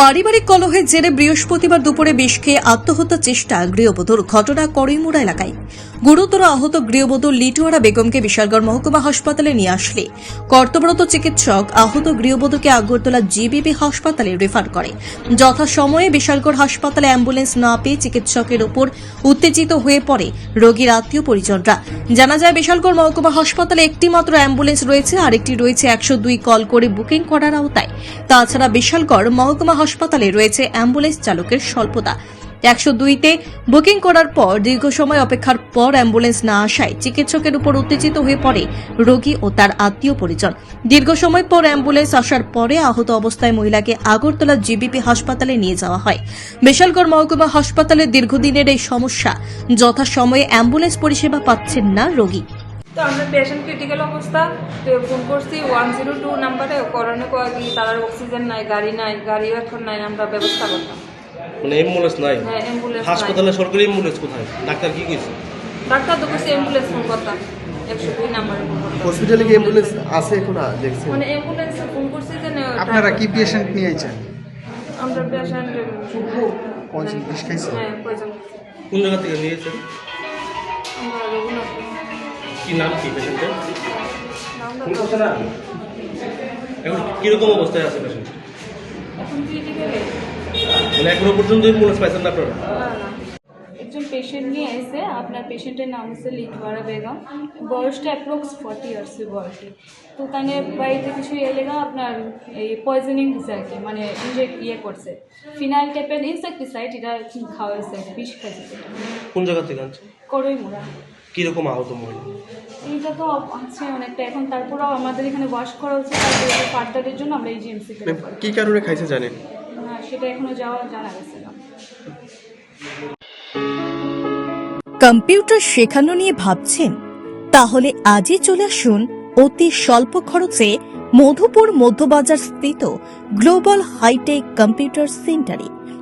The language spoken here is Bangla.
পারিবারিক কলহের জেরে বৃহস্পতিবার দুপুরে বিষ খেয়ে আত্মহত্যা চেষ্টা গৃহবধূর ঘটনা করিমুড়া এলাকায়। গুরুতর আহত গৃহবধূ লিটুয়ারা বেগমকে বিশালগড় মহকুমা হাসপাতালে নিয়ে আসলে। কর্তব্যরত চিকিৎসক আহত গৃহবধূকে আগরতলা জিবিপি হাসপাতালে রেফার করে। যথাসময়ে বিশালগড় হাসপাতালে অ্যাম্বুলেন্স না পেয়ে চিকিৎসকের ওপর উত্তেজিত হয়ে পড়ে রোগীর আত্মীয় পরিজনরা জানা যায়, বিশালগড় মহকুমা হাসপাতালে একটি মাত্র অ্যাম্বুলেন্স রয়েছে, আরেকটি রয়েছে একশো দুই কল করে বুকিং করার আওতায়। তাছাড়া বিশালগড় মহকুমা হাসপাতালে রয়েছে অ্যাম্বুলেন্স চালকের স্বল্পতা। একশো দুইতে বুকিং করার পর দীর্ঘ সময় অপেক্ষার পর অ্যাম্বুলেন্স না আসায় চিকিৎসকের উপর উত্তেজিত হয়ে পড়ে রোগী ও তার আত্মীয় পরিজন। দীর্ঘ সময় পর অ্যাম্বুলেন্স আসার পরে আহত অবস্থায় মহিলাকে আগরতলা জিবিপি হাসপাতালে নিয়ে যাওয়া হয়। বিশালগড় মহকুমা হাসপাতালে দীর্ঘদিনের এই সমস্যা। যথাসময়ে অ্যাম্বুলেন্স পরিষেবা পাচ্ছেন না রোগী। তো আমরা পেশেন্ট ক্রিটিক্যাল অবস্থা তো ফোন করছি ওয়ান জিরো টু নাম্বারে করোনা কয় কি তার অক্সিজেন নাই গাড়ি নাই গাড়িও এখন নাই আমরা ব্যবস্থা করতাম। মানে অ্যাম্বুলেন্স নাই? হ্যাঁ অ্যাম্বুলেন্স হাসপাতালে সরকারি অ্যাম্বুলেন্স কোথায়? ডাক্তার কি কইছে? ডাক্তার তো অ্যাম্বুলেন্স ফোন করতাম একশো দুই নাম্বারে ফোন করতাম। হসপিটালে কি অ্যাম্বুলেন্স আছে এখন দেখছেন মানে অ্যাম্বুলেন্সে ফোন করছি যে আপনারা কি পেশেন্ট নিয়ে আইছেন আমরা পেশেন্ট কয়জন বিষ খাইছে? হ্যাঁ কয়জন কোন জায়গা থেকে নিয়েছেন? আমরা কি নাম কি পেশেন্টের? নামটা তো- এখন কীরকম অবস্থায় আছে পেশেন্ট? মানে এখনও পর্যন্ত অ্যাম্বুলেন্স পাইছেন না আপনারা? না না। একজন পেশেন্ট নিয়ে এসে আপনার পেশেন্টের নাম হচ্ছে লিটওয়ারা বেগম। বয়সটা অ্যাপ্রক্স ফর্টি ইয়ার্সি বয়সে। তো তাহলে বাড়িতে কিছু এলেগা আপনার এই পয়জনিং হয়েছে আর কি মানে ইনজেক্ট ইয়ে করছে। ফিনাইল টাইপের ইনসেক্টিসাইড এটা খাওয়া হয়েছে বিষ খাইছে। কোন জায়গা থেকে আনছে? করই মোড়া কীরকম আহত মহিলা? এইটা তো আছে অনেকটা। এখন তারপরেও আমাদের এখানে ওয়াশ করা হচ্ছে তারপরে ফার্দারের জন্য আমরা এই জিএমসিতে কি কারণে খাইছে জানেন? না সেটা এখনও যাওয়া জানা গেছে না। কম্পিউটার শেখানো নিয়ে ভাবছেন? তাহলে আজই চলে আসুন অতি স্বল্প খরচে মধুপুর মধ্যবাজার স্থিত গ্লোবাল হাইটেক কম্পিউটার সেন্টারে